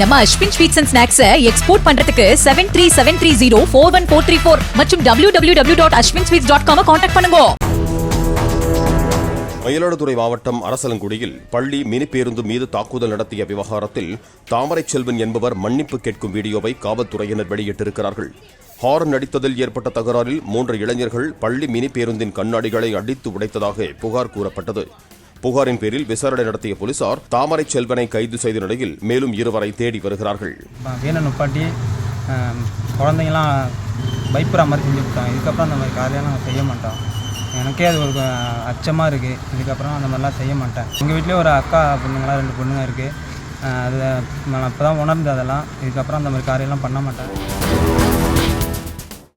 நம்ம Ashwin sweets and ஸ்நாக்ஸை export பண்றதுக்கு seven three seven three zero four one four three four மற்றும் W W W dot Ashwin sweets dot com contact பண்ணுங்க. மயிலாடுதுறை மாவட்டம் அரசலங்குடியில் பள்ளி mini பேருந்து மீது தாக்குதல் நடத்திய விவகாரத்தில் தாமரை செல்வன் என்பவர் மன்னிப்பு கேட்கும் வீடியோவை காவல்துறையினர் வெளியிட்டிருக்கிறார்கள். ஹாரன் அடித்ததில் ஏற்பட்ட தகராறில் மூன்று இளைஞர்கள் பள்ளி மினி பேருந்தின் கண்ணாடிகளை அடித்து உடைத்ததாக புகார் கூறப்பட்டது. புகாரின் பேரில் விசாரணை நடத்திய போலீசார் தாமரை செல்வனை கைது செய்த நிலையில் மேலும் இருவரை தேடி வருகிறார்கள். இப்போ வேணும் குழந்தைங்களாம் பயப்படுற மாதிரி செஞ்சு விட்டாங்க இதுக்கப்புறம் அந்த மாதிரி காரியெல்லாம் நாங்கள் செய்ய மாட்டோம். எனக்கே அது ஒரு அச்சமாக இருக்குது இதுக்கப்புறம் அந்த மாதிரிலாம் செய்ய மாட்டேன். எங்கள் வீட்லேயே ஒரு அக்கா பொண்ணுங்களாம் ரெண்டு பொண்ணுங்க இருக்குது அது நான் இப்போ தான் உணர்ந்து அதெல்லாம் இதுக்கப்புறம் அந்த மாதிரி காரியம்லாம் பண்ண மாட்டேன்.